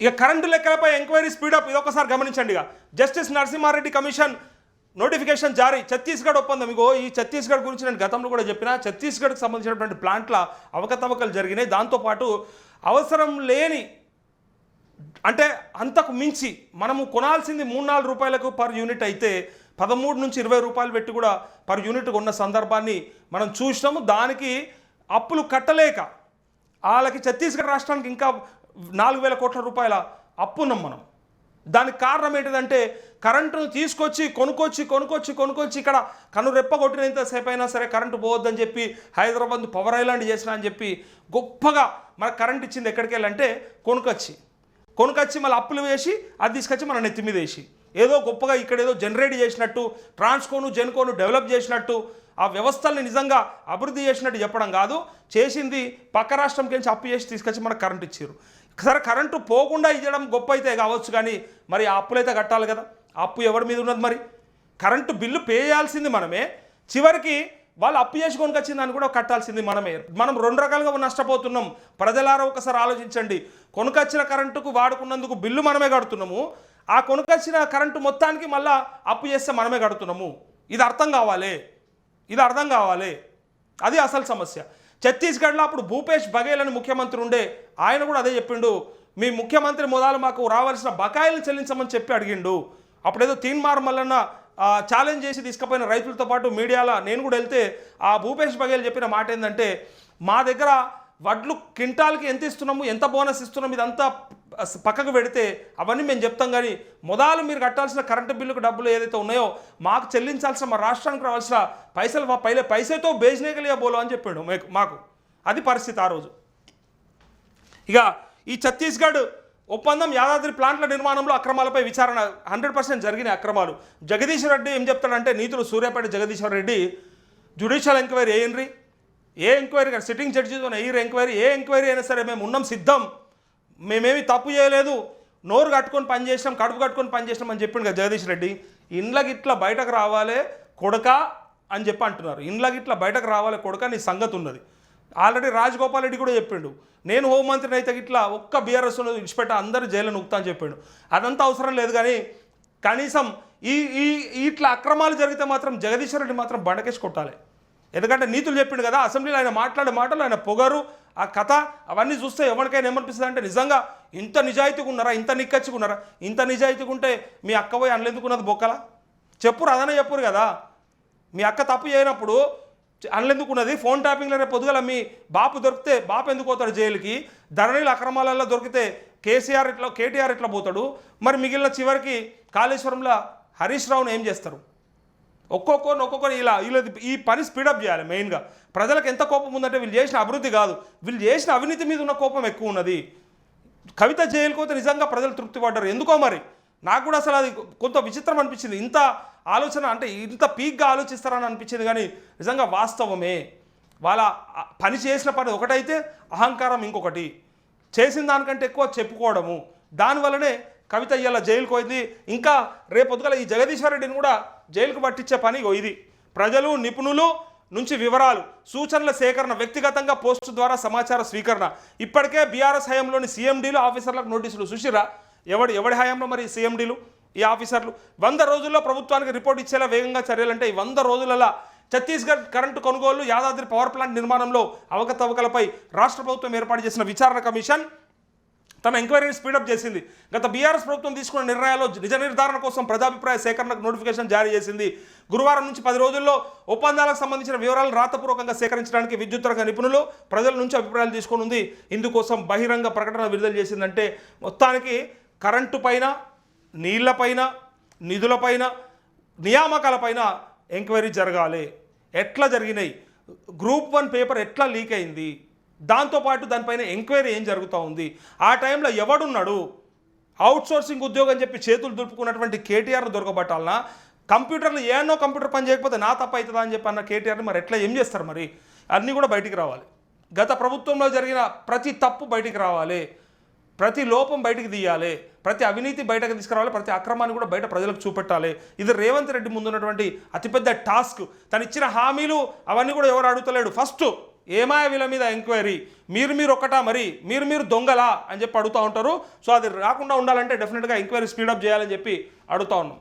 ఇక current లెక్కలపై enquiry speedup ఇది ఒకసారి గమనించండి ఇక జస్టిస్ నరసింహారెడ్డి కమిషన్ నోటిఫికేషన్ జారీ. ఛత్తీస్గఢ్ ఒప్పందం. ఇగో ఈ ఛత్తీస్గఢ్ గురించి నేను గతంలో కూడా చెప్పిన ఛత్తీస్గఢ్కి సంబంధించినటువంటి ప్లాంట్ల అవకతవకలు జరిగినాయి. దాంతోపాటు అవసరం లేని అంటే అంతకు మించి మనము కొనాల్సింది మూడు నాలుగు రూపాయలకు పర్ యూనిట్ అయితే పదమూడు నుంచి ఇరవై రూపాయలు పెట్టి కూడా పర్ యూనిట్ ఉన్న సందర్భాన్ని మనం చూసినాము. దానికి అప్పులు కట్టలేక వాళ్ళకి ఛత్తీస్గఢ్ రాష్ట్రానికి ఇంకా నాలుగు వేల కోట్ల రూపాయల అప్పున్నాం మనం. దానికి కారణం ఏంటిదంటే కరెంటును తీసుకొచ్చి కొనుక్కొచ్చి కొనుక్కొచ్చి కొనుక్కొచ్చి ఇక్కడ కను రెప్ప కొట్టినంతసేపు అయినా సరే కరెంటు పోవద్దని చెప్పి హైదరాబాద్ పవర్ ఐలాండ్ చేసిన అని చెప్పి గొప్పగా మనకు కరెంట్ ఇచ్చింది ఎక్కడికి వెళ్ళంటే కొనుకొచ్చి కొనుకొచ్చి మళ్ళీ అప్పులు వేసి అది తీసుకొచ్చి మన నెత్తి మీద వేసి. ఏదో గొప్పగా ఇక్కడ ఏదో జనరేట్ చేసినట్టు ట్రాన్స్కోను జెన్కోను డెవలప్ చేసినట్టు ఆ వ్యవస్థల్ని నిజంగా అభివృద్ధి చేసినట్టు చెప్పడం కాదు. చేసింది పక్క రాష్ట్రంకి నుంచి అప్పు చేసి తీసుకొచ్చి మనకు కరెంట్ ఇచ్చారు సరే కరెంటు పోకుండా ఇవ్వడం గొప్ప అయితే కావచ్చు కానీ మరి ఆ అప్పులైతే కట్టాలి కదా. అప్పు ఎవరి మీద ఉన్నది మరి? కరెంటు బిల్లు పే చేయాల్సింది మనమే. చివరికి వాళ్ళు అప్పు చేసి కొనుకొచ్చిన దాన్ని కూడా కట్టాల్సింది మనమే. మనం రెండు రకాలుగా నష్టపోతున్నాం. ప్రజలారా ఒకసారి ఆలోచించండి. కొనుకొచ్చిన కరెంటుకు వాడుకున్నందుకు బిల్లు మనమే కడుతున్నాము. ఆ కొనుకొచ్చిన కరెంటు మొత్తానికి మళ్ళా అప్పు చేస్తే మనమే కడుతున్నాము. ఇది అర్థం కావాలి. ఇది అర్థం కావాలి. అది అసలు సమస్య. ఛత్తీస్గఢ్లో అప్పుడు భూపేష్ బఘేల్ అని ముఖ్యమంత్రి ఉండే ఆయన కూడా అదే చెప్పిండు. మీ ముఖ్యమంత్రి మొదలు మాకు రావాల్సిన బకాయిలు చెల్లించమని చెప్పి అడిగిండు. అప్పుడేదో తీన్మార్ మల్లన్న ఛాలెంజ్ చేసి తీసుకుపోయిన రైతులతో పాటు మీడియాలో నేను కూడా వెళ్తే ఆ భూపేష్ బఘేల్ చెప్పిన మాట ఏంటంటే మా దగ్గర వడ్లు క్వింటాల్కి ఎంత ఇస్తున్నాము ఎంత బోనస్ ఇస్తున్నాము ఇదంతా పక్కకు పెడితే అవన్నీ మేము చెప్తాం. కానీ మొదలు మీరు కట్టాల్సిన కరెంటు బిల్లుకు డబ్బులు ఏదైతే ఉన్నాయో మాకు చెల్లించాల్సిన మా రాష్ట్రానికి రావాల్సిన పైసలు మా పైలే పైసతో బేజ్నేకలియా బోలో అని చెప్పిండు మాకు. అది పరిస్థితి ఆ రోజు. ఇక ఈ ఛత్తీస్గఢ్ ఒప్పందం యాదాద్రి ప్లాంట్ల నిర్మాణంలో అక్రమాలపై విచారణ. హండ్రెడ్ పర్సెంట్ జరిగిన అక్రమాలు. జగదీశ్వర్ రెడ్డి ఏం చెప్తాడంటే నీతులు సూర్యాపేట జగదీశ్వర్ రెడ్డి జ్యుడిషియల్ ఎంక్వైరీ వేయండి ఏ ఎంక్వైరీ? కానీ సిట్టింగ్ జడ్జితో ఎయిర్ ఎంక్వైరీ? ఏ ఎంక్వైరీ అయినా సరే మేము ఉన్నాం సిద్ధం. మేమేమి తప్పు చేయలేదు. నోరు కట్టుకొని పని చేసినాం కడుపు కట్టుకొని పని చేసినాం అని చెప్పిండు కదా జగదీష్ రెడ్డి. ఇండ్ల గిట్ల బయటకు రావాలి కొడక అని చెప్పి అంటున్నారు. ఇండ్ల గిట్ల బయటకు రావాలి కొడక నీ సంగతి ఉన్నది. ఆల్రెడీ రాజగోపాల్ రెడ్డి కూడా చెప్పిండు. నేను హోంమంత్రిని అయితే ఇట్లా ఒక్క బీఆర్ఎస్ విడిచిపెట్ట అందరూ జైలు నొక్కుతా అని చెప్పాడు. అదంతా అవసరం లేదు కానీ కనీసం ఈ ఈ ఇట్లా అక్రమాలు జరిగితే మాత్రం జగదీశ్వర రెడ్డి మాత్రం బండకేసి కొట్టాలి. ఎందుకంటే నీతులు చెప్పిండు కదా అసెంబ్లీలో ఆయన మాట్లాడే మాటలు ఆయన పొగరు ఆ కథ అవన్నీ చూస్తే ఎవరికైనా ఏమనిపిస్తుంది అంటే నిజంగా ఇంత నిజాయితీగా ఉన్నారా ఇంత నిక్కచ్చిగా ఉన్నారా ఇంత నిజాయితీగా ఉంటే మీ అక్క పోయి అనలేందుకున్నది బొక్కలా? చెప్పురు అదనే చెప్పురు కదా. మీ అక్క తప్పు చేయనప్పుడు అనలేందుకున్నది. ఫోన్ ట్యాపింగ్లో రేపు పొద్దుగల మీ బాపు దొరికితే బాపు ఎందుకు పోతాడు జైలుకి? ధరణిల అక్రమాలలో దొరికితే కేసీఆర్ ఇట్లా కేటీఆర్ ఇట్లా పోతాడు. మరి మిగిలిన చివరికి కాళేశ్వరంలో హరీష్ రావును ఏం చేస్తారు? ఒక్కొక్కరిని ఒక్కొక్కరిని ఇలా వీళ్ళ ఈ పని స్పీడప్ చేయాలి మెయిన్గా ప్రజలకు ఎంత కోపం ఉందంటే వీళ్ళు చేసిన అభివృద్ధి కాదు. వీళ్ళు చేసిన అవినీతి మీద ఉన్న కోపం ఎక్కువ ఉన్నది. కవిత జైలుకు పోతే నిజంగా ప్రజలు తృప్తి పడ్డారు. ఎందుకో మరి? నాకు కూడా అసలు అది కొంత విచిత్రం అనిపించింది. ఇంత ఆలోచన అంటే ఇంత పీక్గా ఆలోచిస్తారని అనిపించింది కానీ నిజంగా వాస్తవమే. వాళ్ళ పని చేసిన పని ఒకటైతే అహంకారం ఇంకొకటి. చేసిన దానికంటే ఎక్కువ చెప్పుకోవడము. దానివల్లనే కవిత ఇవాళ జైలుకు పోయింది. ఇంకా రేపొద్దుగల ఈ జగదీశ్వర్ రెడ్డిని కూడా జైలుకు పట్టించే పని ఇది. ప్రజలు నిపుణులు నుంచి వివరాలు సూచనల సేకరణ వ్యక్తిగతంగా పోస్టు ద్వారా సమాచార స్వీకరణ. ఇప్పటికే బీఆర్ఎస్ హయాంలోని సీఎండీలు ఆఫీసర్లకు నోటీసులు సుశీరా ఎవడు ఎవడి హయాంలో మరి సీఎండీలు? ఈ ఆఫీసర్లు. వంద రోజుల్లో ప్రభుత్వానికి రిపోర్ట్ ఇచ్చేలా వేగంగా చర్యలంటే ఈ వంద రోజులలో ఛత్తీస్గఢ్ కరెంటు కొనుగోలు యాదాద్రి పవర్ ప్లాంట్ నిర్మాణంలో అవకతవకలపై రాష్ట్ర ప్రభుత్వం ఏర్పాటు చేసిన విచారణ కమిషన్ తమ ఎంక్వైరీని స్పీడప్ చేసింది. గత బీఆర్ఎస్ ప్రభుత్వం తీసుకున్న నిర్ణయాల్లో నిజ నిర్ధారణ కోసం ప్రజాభిప్రాయ సేకరణకు నోటిఫికేషన్ జారీ చేసింది. గురువారం నుంచి పది రోజుల్లో ఒప్పందాలకు సంబంధించిన వివరాలు రాతపూర్వకంగా సేకరించడానికి విద్యుత్ రంగ నిపుణులు ప్రజల నుంచి అభిప్రాయాలు తీసుకుని ఉంది. ఇందుకోసం బహిరంగ ప్రకటన విడుదల చేసిందంటే మొత్తానికి కరెంటు పైన నీళ్ళపైన నిధులపైన నియామకాలపైన ఎంక్వైరీ జరగాలి. ఎట్లా జరిగినాయి? గ్రూప్ వన్ పేపర్ ఎట్లా లీక్ అయింది? దాంతోపాటు దానిపైన ఎంక్వైరీ ఏం జరుగుతూ ఉంది? ఆ టైంలో ఎవడున్నాడు? అవుట్సోర్సింగ్ ఉద్యోగం చెప్పి చేతులు దులుపుకున్నటువంటి కేటీఆర్ను దొరకబట్టాలనా? కంప్యూటర్లు ఏన్నో కంప్యూటర్ పని చేయకపోతే నా తప్ప అవుతుందా అని చెప్పి అన్న కేటీఆర్ని మరి ఎట్లా ఏం చేస్తారు మరి? అన్నీ కూడా బయటికి రావాలి. గత ప్రభుత్వంలో జరిగిన ప్రతి తప్పు బయటికి రావాలి. ప్రతి లోపం బయటకు తీయాలి. ప్రతి అవినీతి బయటకు తీసుకురావాలి. ప్రతి అక్రమాన్ని కూడా బయట ప్రజలకు చూపెట్టాలి. ఇది రేవంత్ రెడ్డి ముందున్నటువంటి అతిపెద్ద టాస్క్. తను ఇచ్చిన హామీలు అవన్నీ కూడా ఎవరు అడుగుతలేడు. ఫస్ట్ ఏమాయ వీళ్ళ మీద ఎంక్వైరీ. మీరు మీరు ఒక్కటా మరి? మీరు మీరు దొంగలా? అని చెప్పి అడుగుతూ ఉంటారు. సో అది రాకుండా ఉండాలంటే డెఫినెట్గా ఎంక్వైరీ స్పీడప్ చేయాలని చెప్పి అడుగుతా ఉన్నాం.